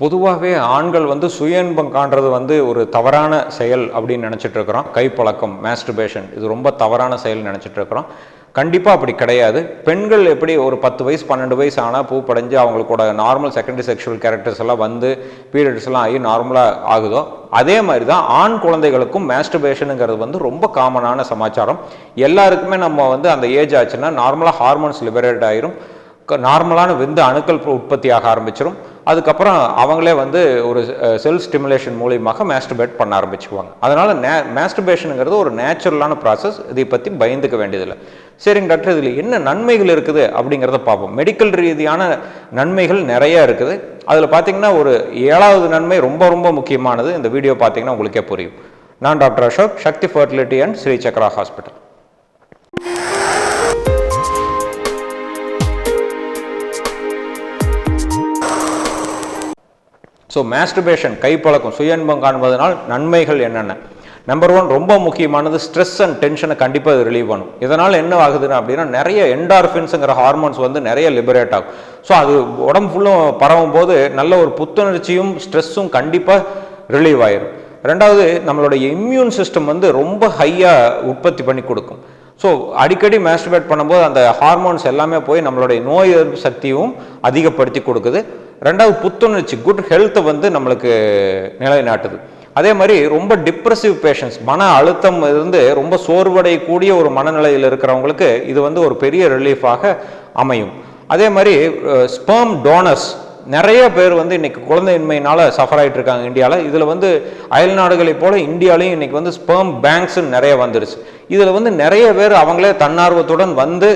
பொதுவாகவே ஆண்கள் வந்து சுய இன்பம் காண்றது வந்து ஒரு தவறான செயல் அப்படின்னு நினச்சிட்டு இருக்கிறோம். கைப்பழக்கம் மேஸ்டர்பேஷன் இது ரொம்ப தவறான செயல் நினச்சிட்டு இருக்கிறோம். கண்டிப்பாக அப்படி கிடையாது. பெண்கள் எப்படி ஒரு பத்து வயசு பன்னெண்டு வயசு ஆனால் பூ படைஞ்சு அவங்களோட நார்மல் செகண்டரி செக்ஷுவல் கேரக்டர்ஸ் எல்லாம் வந்து பீரியட்ஸ் எல்லாம் ஆகி நார்மலாக ஆகுதோ அதே மாதிரி தான் ஆண் குழந்தைகளுக்கும் மாஸ்டர்பேஷனுங்கிறது வந்து ரொம்ப காமனான சமாச்சாரம். எல்லாருக்குமே நம்ம வந்து அந்த ஏஜ் ஆச்சுன்னா நார்மலாக ஹார்மோன்ஸ் லிபரேட் ஆயிரும். நார்மலான விந்து அணுக்கள் உற்பத்தி உற்பத்தியாக ஆரம்பிச்சிடும் அதுக்கப்புறம் அவங்களே வந்து ஒரு செல் ஸ்டிமுலேஷன் மூலியமாக மேஸ்டர்பேட் பண்ண ஆரம்பிச்சுக்குவாங்க. அதனால் நே மேஸ்டர்பேஷனுங்கிறது ஒரு நேச்சுரலான ப்ராசஸ் இதை பற்றி பயந்துக்க வேண்டியதில்லை. சரிங்க டாக்டர் இதில் என்ன நன்மைகள் இருக்குது அப்படிங்கிறத பார்ப்போம். மெடிக்கல் ரீதியான நன்மைகள் நிறைய இருக்குது. அதில் பார்த்தீங்கன்னா ஒரு ஏழாவது நன்மை ரொம்ப ரொம்ப முக்கியமானது. இந்த வீடியோ பார்த்தீங்கன்னா உங்களுக்கே புரியும். நான் doctor Ashok Sakthi fertility and Sri Chakra hospital so masturbation கைப்பழக்கம் சுய இன்பம் காண்பதனால் நன்மைகள் என்னென்ன? நம்பர் ஒன் ரொம்ப முக்கியமானது ஸ்ட்ரெஸ் அண்ட் டென்ஷனை கண்டிப்பாக இது ரிலீவ் பண்ணும். இதனால் என்ன ஆகுதுன்னா அப்படின்னா நிறைய என்டார்ஃபின்ஸுங்கிற ஹார்மோன்ஸ் வந்து நிறைய லிபரேட் ஆகும். ஸோ அது உடம்பு ஃபுல்லும் பரவும் போது நல்ல ஒரு புத்துணர்ச்சியும் ஸ்ட்ரெஸ்ஸும் கண்டிப்பாக ரிலீவ் ஆயிரும். ரெண்டாவது நம்மளுடைய இம்யூன் சிஸ்டம் வந்து ரொம்ப ஹையாக உற்பத்தி பண்ணி கொடுக்கும். ஸோ அடிக்கடி மேஸ்டிபேட் பண்ணும்போது அந்த ஹார்மோன்ஸ் எல்லாமே போய் நம்மளுடைய நோய் எதிர்ப்பு சக்தியும் அதிகப்படுத்தி கொடுக்குது. ரெண்டாவது புத்துணர்ச்சி குட் ஹெல்த்தை வந்து நம்மளுக்கு நிலைநாட்டுது. அதே மாதிரி ரொம்ப டிப்ரெசிவ் பேஷன்ஸ் மன அழுத்தம் இருந்து ரொம்ப சோர்வடையக்கூடிய ஒரு மனநிலையில் இருக்கிறவங்களுக்கு இது வந்து ஒரு பெரிய ரிலீஃபாக அமையும். அதே மாதிரி ஸ்பேம் டோனர்ஸ் நிறைய பேர் வந்து இன்னைக்கு குழந்தையின்மையினால சஃபர் ஆகிட்டு இருக்காங்க இந்தியாவில் இதில் வந்து அயல் நாடுகளைப் போல இந்தியாவிலையும் இன்றைக்கி வந்து ஸ்பெர்ம் பேங்க்ஸுன்னு நிறைய வந்துருச்சு. இதில் வந்து நிறைய பேர் அவங்களே தன்னார்வத்துடன் வந்து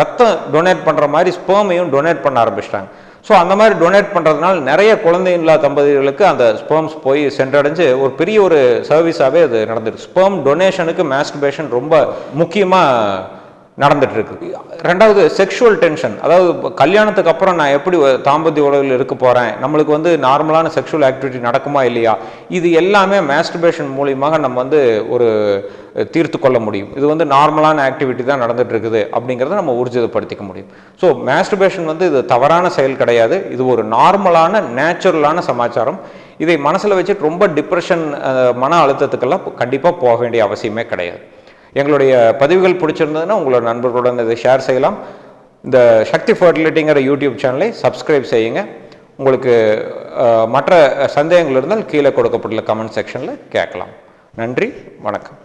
ரத்தம் டொனேட் பண்ணுற மாதிரி ஸ்பெர்மையும் டொனேட் பண்ண ஆரம்பிச்சிட்டாங்க. ஸோ அந்த மாதிரி டொனேட் பண்ணுறதுனால நிறைய குழந்தையில்லா தம்பதிகளுக்கு அந்த ஸ்பேம்ஸ் போய் சென்றடைஞ்சு ஒரு பெரிய ஒரு சர்வீஸாகவே அது நடந்துருக்கு ஸ்பேம் டொனேஷனுக்கு மேஸ்டர்பேஷன் ரொம்ப முக்கியமாக நடந்துட்டு இருக்கு ரெண்டாவது செக்ஷுவல் டென்ஷன் அதாவது கல்யாணத்துக்கு அப்புறம் நான் எப்படி தாம்பத்திய உலகில் இருக்க போறேன்? நம்மளுக்கு வந்து நார்மலான செக்ஷுவல் ஆக்டிவிட்டி நடக்குமா இல்லையா? இது எல்லாமே மேஸ்டர்பேஷன் மூலியமாக நம்ம வந்து ஒரு தீர்த்து கொள்ள முடியும். இது வந்து நார்மலான ஆக்டிவிட்டி தான் நடந்துட்டு இருக்குது அப்படிங்கிறத நம்ம ஊர்ஜிதப்படுத்திக்க முடியும். ஸோ மேஸ்டர்பேஷன் வந்து இது தவறான செயல் கிடையாது. இது ஒரு நார்மலான நேச்சுரலான சமாச்சாரம். இதை மனசில் வச்சு ரொம்ப டிப்ரெஷன் மன அழுத்தத்துக்கெல்லாம் கண்டிப்பாக போக வேண்டிய அவசியமே கிடையாது. எங்களுடைய பதிவுகள் பிடிச்சிருந்ததுன்னா உங்களோட நண்பர்களுடன் இதை ஷேர் செய்யலாம். இந்த சக்தி ஃபர்டிலிட்டிங்கிற யூடியூப் சேனலை சப்ஸ்கிரைப் செய்யுங்க. உங்களுக்கு மற்ற சந்தேகங்கள் இருந்தால் கீழே கொடுக்கப்பட்டுள்ள கமெண்ட் செக்ஷனில் கேட்கலாம். நன்றி வணக்கம்.